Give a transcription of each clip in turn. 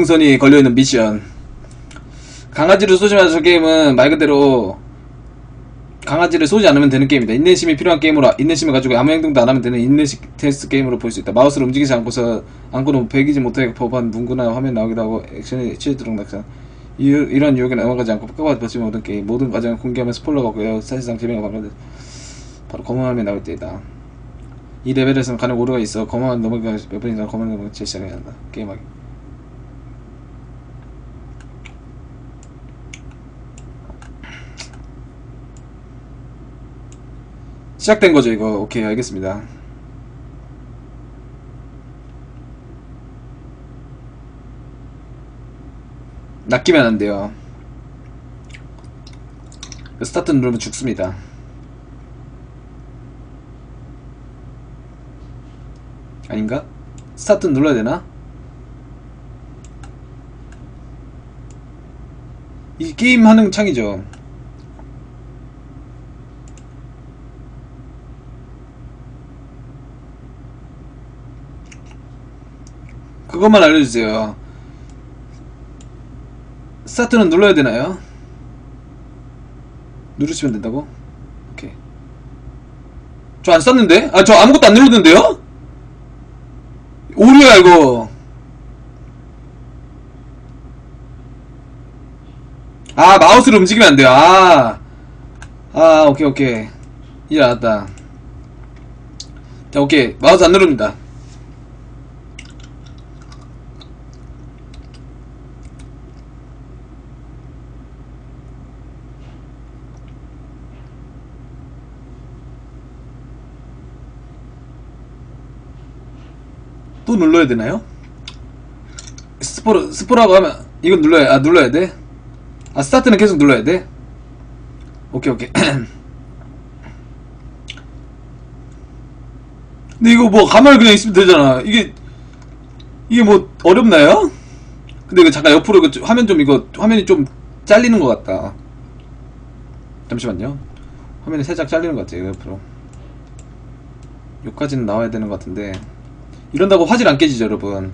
풍선이 걸려있는 미션. 강아지를 쏘지 마서 저 게임은 말 그대로 강아지를 쏘지 않으면 되는 게임이다. 인내심이 필요한 게임으로 인내심을 가지고 아무 행동도 안 하면 되는 인내심 테스트 게임으로 볼 수 있다. 마우스를 움직이지 않고서 않고는 배기지 못하게 법한 문구나 화면 나오기도 하고 액션이 취해도록 낙상. 이, 이런 유혹에 넘어가지 않고 끝까지 버티는 모든 게임 모든 과정을 공개하면 스포일러가 없고요. 사실상 재미가 방금 바로 검은 화면이 나올 때이다. 이 레벨에서는 간혹 오류가 있어 검은 화면 넘어가 몇번 이상 검은 화면 넘어가 시작해야 한다. 게임하기. 시작된 거죠 이거. 오케이 알겠습니다. 낚이면 안 돼요. 스타트 누르면 죽습니다. 아닌가? 스타트 눌러야 되나? 이 게임 하는 창이죠 그것만 알려주세요. 스타트는 눌러야 되나요? 누르시면 된다고? 오케이. 저안 썼는데? 아, 저 아무것도 안 눌렀는데요? 오류야, 이거. 아, 마우스를 움직이면 안 돼요. 아. 아, 오케이, 오케이. 이제 알았다. 자, 오케이. 마우스 안 누릅니다. 또 눌러야 되나요? 스포 스포라고 하면 이건 눌러야 아 눌러야 돼? 아 스타트는 계속 눌러야 돼? 오케이 오케이 근데 이거 뭐 가만히 그냥 있으면 되잖아 이게 이게 뭐 어렵나요? 근데 이거 잠깐 옆으로 이거 좀- 화면 좀 이거 화면이 좀 잘리는 것 같다 잠시만요 화면이 살짝 잘리는 것 같아요 옆으로 여기까지는 나와야 되는 것 같은데 이런다고 화질 안 깨지죠 여러분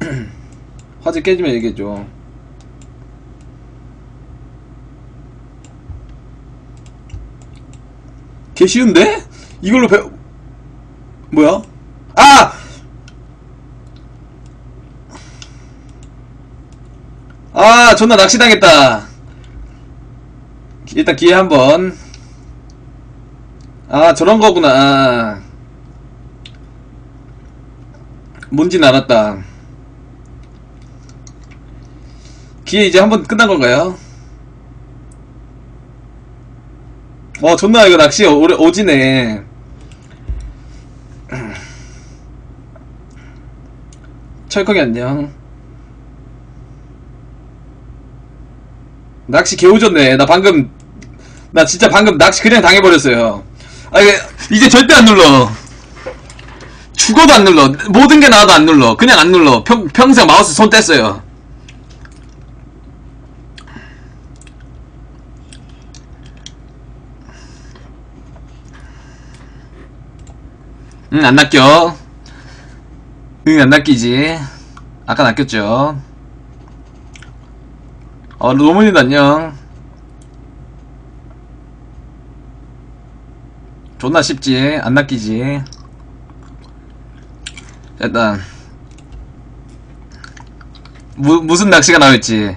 화질 깨지면 얘기해줘 개 쉬운데? 이걸로 배 뭐야? 아! 아 존나 낚시당했다 일단 기회 한번 아 저런 거구나 뭔진 알았다. 기회 이제 한번 끝난 건가요? 와 존나 이거 낚시 오래 오지네. 철컥이 안녕. 낚시 개오졌네. 나 방금 나 진짜 방금 낚시 그냥 당해버렸어요. 아 이게 이제 절대 안 눌러. 죽어도 안 눌러. 모든 게 나와도 안 눌러. 그냥 안 눌러. 평, 평생 마우스 손 뗐어요. 응, 안 낚여. 응, 안 낚이지. 아까 낚였죠. 어, 노문이도 안녕. 존나 쉽지. 안 낚이지. 일단 무, 무슨 낚시가 나올지.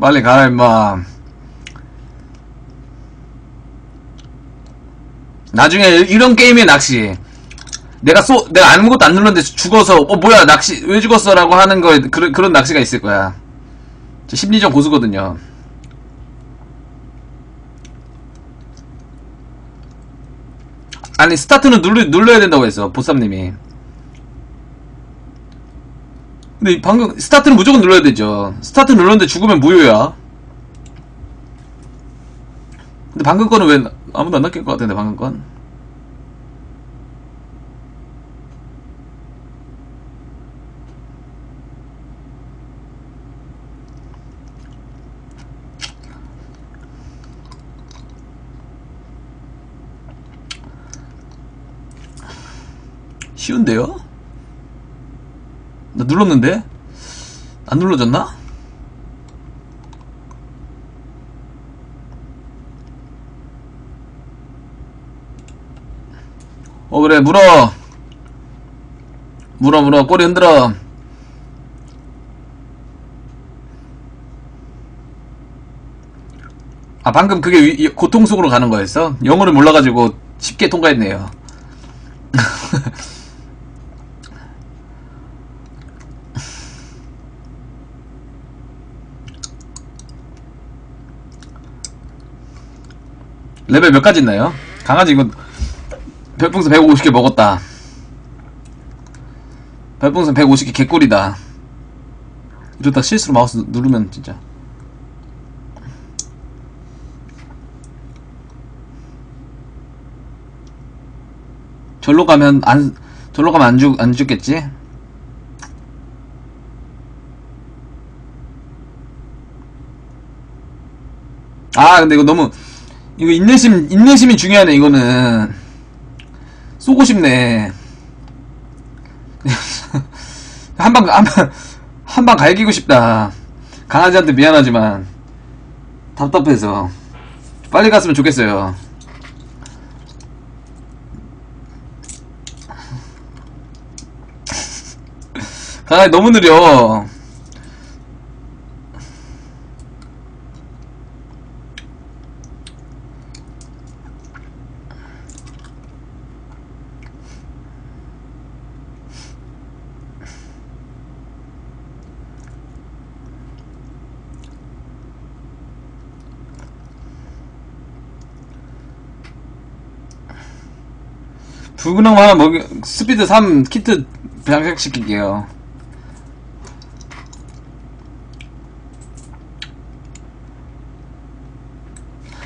빨리 가라 임마. 나중에 이런 게임의 낚시. 내가 쏘 내가 아무것도 안 눌렀는데 죽어서 어 뭐야 낚시 왜 죽었어? 라고 하는 거에 그런 그런 낚시가 있을 거야. 저 심리적 고수거든요 아니 스타트는 눌러, 눌러야 된다고 했어 보쌈님이. 근데 방금 스타트는 무조건 눌러야 되죠. 스타트 눌렀는데 죽으면 무효야. 근데 방금 거는 왜 아무도 안 낚일 것 같은데 방금 건 쉬운데요? 나 눌렀는데? 안 눌러졌나? 어 그래 물어 물어 물어 꼬리 흔들어 아 방금 그게 위- 이- 고통 속으로 가는 거였어? 영어를 몰라가지고 쉽게 통과했네요 레벨 몇 가지 있나요? 강아지 이거 별풍선 150개 먹었다 별풍선 150개 개꿀이다 이러다 실수로 마우스 누르면 진짜 절로 가면 안 절로 가면 안 죽 안 죽겠지? 아 근데 이거 너무 이거 인내심 인내심이 중요하네 이거는. 쏘고 싶네. 한방 한방 한방 갈기고 싶다. 강아지한테 미안하지만 답답해서. 빨리 갔으면 좋겠어요. 강아지 너무 느려 붉은 항 하나 먹이 스피드 3 키트 장착시킬게요.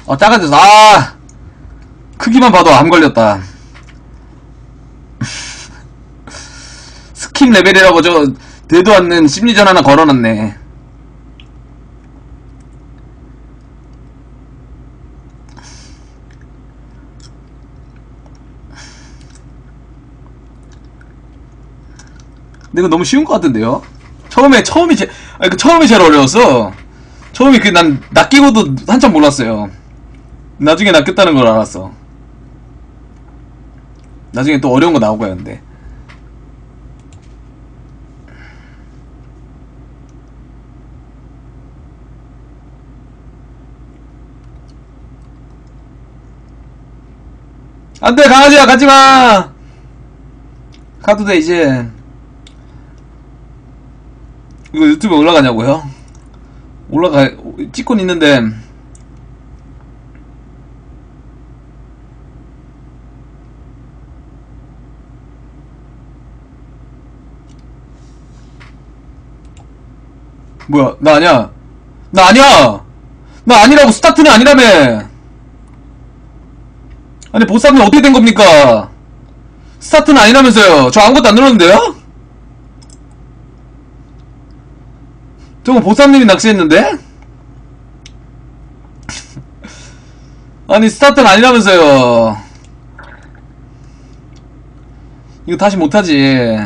어 작아져서 아! 크기만 봐도 암 걸렸다. 스킨 레벨이라고 저 되도 않는 심리전 하나 걸어놨네 근데 이거 너무 쉬운 것 같은데요? 처음에 처음이 제 아니 그 처음이 제일 어려웠어. 처음에 그난 낚이고도 한참 몰랐어요. 나중에 낚였다는 걸 알았어. 나중에 또 어려운 거 나오고 했는데. 안돼 강아지야 가지마 가도 돼 이제 이거 유튜브에 올라가냐고요? 올라가 찍고는 있는데. 뭐야 나 아니야. 나 아니야! 나 아니라고 스타트는 아니라며! 아니 보쌈이 어떻게 된 겁니까? 스타트는 아니라면서요. 저 아무것도 안 눌렀는데요? 저거 보쌈님이 낚시했는데? 아니 스타트는 아니라면서요. 이거 다시 못하지.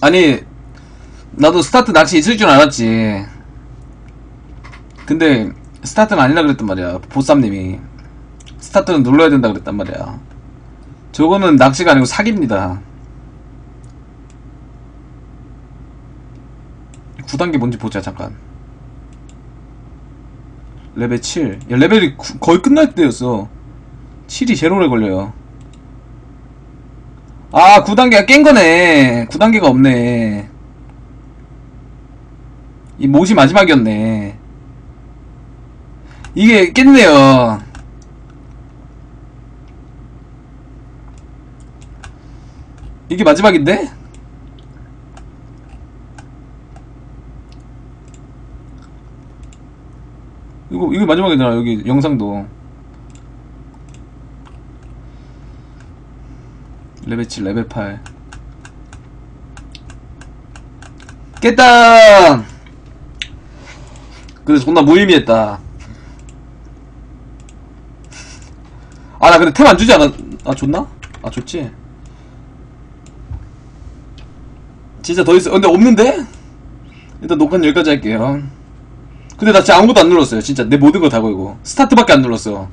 아니 나도 스타트 낚시 있을 줄 알았지. 근데 스타트는 아니라 그랬단 말이야 보쌈님이. 스타트는 눌러야 된다 그랬단 말이야 저거는 낚시가 아니고 사기입니다. 9단계 뭔지 보자 잠깐. 레벨 7 야, 레벨이 구- 거의 끝날 때였어. 7이 제로 오래 걸려요. 아 9단계가 깬 거네. 9단계가 없네. 이 못이 마지막이었네. 이게 깼네요 이게 마지막인데? 이거 이게 마지막이잖아 여기 영상도 레벨 7 레벨 8 깼다 그래서 존나 무의미했다 아, 나 근데 템 안 주지 않았, 아, 줬나? 아, 줬지. 진짜 더 있어. 근데 없는데? 일단 녹화는 여기까지 할게요. 근데 나 진짜 아무것도 안 눌렀어요. 진짜 내 모든 거 다 걸고. 스타트밖에 안 눌렀어.